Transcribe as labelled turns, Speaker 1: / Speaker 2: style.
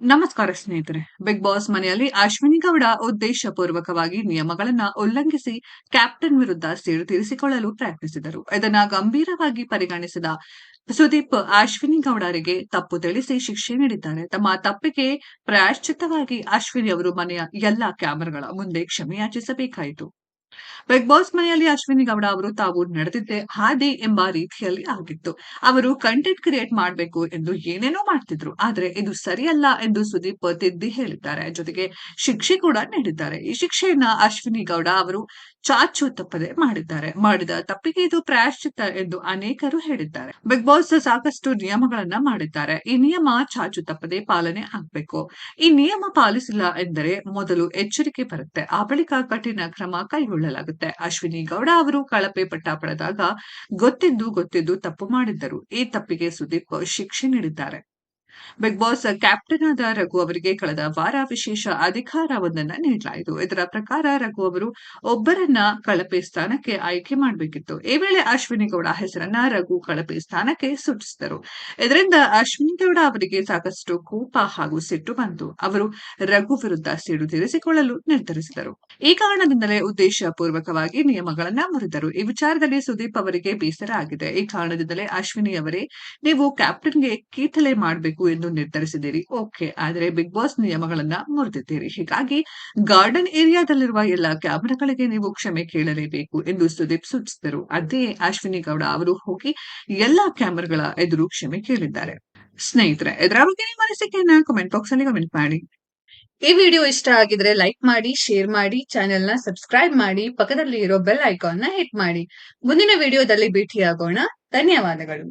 Speaker 1: ನಮಸ್ಕಾರ ಸ್ನೇಹಿತರೆ. Big boss ಮನೆಯಲ್ಲಿ ಅಶ್ವಿನಿ ಗೌಡ ಉದ್ದೇಶಪೂರ್ವಕವಾಗಿ ನಿಯಮಗಳನ್ನ ಉಲ್ಲಂಘಿಸಿ ಕ್ಯಾಪ್ಟನ್ ವಿರುದ್ಧ ಸೇಡು ತೀರಿಸಿಕೊಳ್ಳಲು ಪ್ರಯತ್ನಿಸಿದರು. ಇದನ್ನ ಗಂಭೀರವಾಗಿ ಪರಿಗಣಿಸಿದ ಸುದೀಪ್ ಅಶ್ವಿನಿ ಗೌಡರಿಗೆ ತಪ್ಪು ತಿಳಿಸಿ ಶಿಕ್ಷೆ ನೀಡಿದ್ದಾರೆ. ತಮ್ಮ ತಪ್ಪಿಗೆ ಪ್ರಾಯಶ್ಚಿತವಾಗಿ ಅಶ್ವಿನಿ ಅವರು ಮನೆಯ ಎಲ್ಲಾ ಕ್ಯಾಮೆರಾಗಳ ಮುಂದೆ ಕ್ಷಮೆಯಾಚಿಸಬೇಕಾಯಿತು. ಬಿಗ್ ಬಾಸ್ ಮನೆಯಲ್ಲಿ ಅಶ್ವಿನಿ ಗೌಡ ಅವರು ತಾವು ನಡೆದಿದ್ದೆ ಹಾದಿ ಎಂಬ ರೀತಿಯಲ್ಲಿ ಆಗಿತ್ತು. ಅವರು ಕಂಟೆಂಟ್ ಕ್ರಿಯೇಟ್ ಮಾಡಬೇಕು ಎಂದು ಏನೇನೋ ಮಾಡ್ತಿದ್ರು. ಆದ್ರೆ ಇದು ಸರಿಯಲ್ಲ ಎಂದು ಸುದೀಪ್ ತಿದ್ದಿ ಹೇಳಿದ್ದಾರೆ. ಜೊತೆಗೆ ಶಿಕ್ಷೆ ಕೂಡ ನೀಡಿದ್ದಾರೆ. ಈ ಶಿಕ್ಷೆಯನ್ನ ಅಶ್ವಿನಿ ಗೌಡ ಅವರು ಚಾಚು ತಪ್ಪದೆ ಮಾಡಿದ್ದಾರೆ. ಮಾಡಿದ ತಪ್ಪಿಗೆ ಇದು ಪ್ರಾಯಶ್ಚಿತ್ತ ಎಂದು ಅನೇಕರು ಹೇಳಿದ್ದಾರೆ. ಬಿಗ್ ಬಾಸ್ ಸಾಕಷ್ಟು ನಿಯಮಗಳನ್ನ ಮಾಡಿದ್ದಾರೆ. ಈ ನಿಯಮ ಚಾಚು ತಪ್ಪದೆ ಪಾಲನೆ ಆಗ್ಬೇಕು. ಈ ನಿಯಮ ಪಾಲಿಸಿಲ್ಲ ಎಂದರೆ ಮೊದಲು ಎಚ್ಚರಿಕೆ ಬರುತ್ತೆ. ಆ ಬಳಿಕ ಕಠಿಣ ಕ್ರಮ ಕೈಗೊಳ್ಳಲಾಗುತ್ತೆ. ಅಶ್ವಿನಿ ಗೌಡ ಅವರು ಕಳಪೆ ಪಟ್ಟ ಪಡೆದಾಗ ಗೊತ್ತಿದ್ದು ಗೊತ್ತಿದ್ದು ತಪ್ಪು ಮಾಡಿದ್ದರು. ಈ ತಪ್ಪಿಗೆ ಸುದೀಪ್ ಶಿಕ್ಷೆ ನೀಡಿದ್ದಾರೆ. ಬಿಗ್ ಬಾಸ್ ಕ್ಯಾಪ್ಟನ್ ಆದ ರಘು ಅವರಿಗೆ ಕಳೆದ ವಾರ ವಿಶೇಷ ಅಧಿಕಾರವೊಂದನ್ನು ನೀಡಲಾಯಿತು. ಇದರ ಪ್ರಕಾರ ರಘು ಅವರು ಒಬ್ಬರನ್ನ ಕಳಪೆ ಸ್ಥಾನಕ್ಕೆ ಆಯ್ಕೆ ಮಾಡಬೇಕಿತ್ತು. ಈ ವೇಳೆ ಅಶ್ವಿನಿ ಗೌಡ ಹೆಸರನ್ನ ರಘು ಕಳಪೆ ಸ್ಥಾನಕ್ಕೆ ಸೂಚಿಸಿದರು. ಇದರಿಂದ ಅಶ್ವಿನಿ ಗೌಡ ಅವರಿಗೆ ಸಾಕಷ್ಟು ಕೋಪ ಹಾಗೂ ಸಿಟ್ಟು ಬಂತು. ಅವರು ರಘು ವಿರುದ್ಧ ಸಿಡು ತೀರಿಸಿಕೊಳ್ಳಲು ನಿರ್ಧರಿಸಿದರು. ಈ ಕಾರಣದಿಂದಲೇ ಉದ್ದೇಶಪೂರ್ವಕವಾಗಿ ನಿಯಮಗಳನ್ನ ಮುರಿದರು ಈ ವಿಚಾರದಲ್ಲಿ ಸುದೀಪ್ ಅವರಿಗೆ ಬೇಸರ ಆಗಿದೆ. ಈ ಕಾರಣದಿಂದಲೇ ಅಶ್ವಿನಿ ಅವರೇ ನೀವು ಕ್ಯಾಪ್ಟನ್ಗೆ ಕೀಟಲೆ ಮಾಡಬೇಕು ಎಂದು ನಿರ್ಧರಿಸಿದ್ದೀರಿ. ಓಕೆ, ಆದರೆ ಬಿಗ್ ಬಾಸ್ ನಿಯಮಗಳನ್ನ ಮುರಿದಿದ್ದೀರಿ ಹೀಗಾಗಿ ಗಾರ್ಡನ್ ಏರಿಯಾದಲ್ಲಿರುವ ಎಲ್ಲ ಕ್ಯಾಮ್ರಾಗಳಿಗೆ ನೀವು ಕ್ಷಮೆ ಕೇಳಲೇಬೇಕು ಎಂದು ಸುದೀಪ್ ಸೂಚಿಸಿದರು. ಅದೇ ಅಶ್ವಿನಿ ಗೌಡ ಅವರು ಹೋಗಿ ಎಲ್ಲಾ ಕ್ಯಾಮರಾಗಳ ಎದುರು ಕ್ಷಮೆ ಕೇಳಿದ್ದಾರೆ. ಸ್ನೇಹಿತರೆ ಇದರ ಬಗ್ಗೆ ನಿಮ್ಮ ಅನಿಸಿಕೆಯನ್ನ ಕಮೆಂಟ್ ಬಾಕ್ಸ್ ಅಲ್ಲಿ ಕಮೆಂಟ್ ಮಾಡಿ.
Speaker 2: ಈ ವಿಡಿಯೋ ಇಷ್ಟ ಆಗಿದ್ರೆ ಲೈಕ್ ಮಾಡಿ, ಶೇರ್ ಮಾಡಿ ಚಾನೆಲ್ನ ಸಬ್ಸ್ಕ್ರೈಬ್ ಮಾಡಿ ಪಕ್ಕದಲ್ಲಿ ಇರೋ ಬೆಲ್ ಐಕಾನ್ನ ಹಿಟ್ ಮಾಡಿ. ಮುಂದಿನ ವಿಡಿಯೋದಲ್ಲಿ ಭೇಟಿಯಾಗೋಣ. ಧನ್ಯವಾದಗಳು.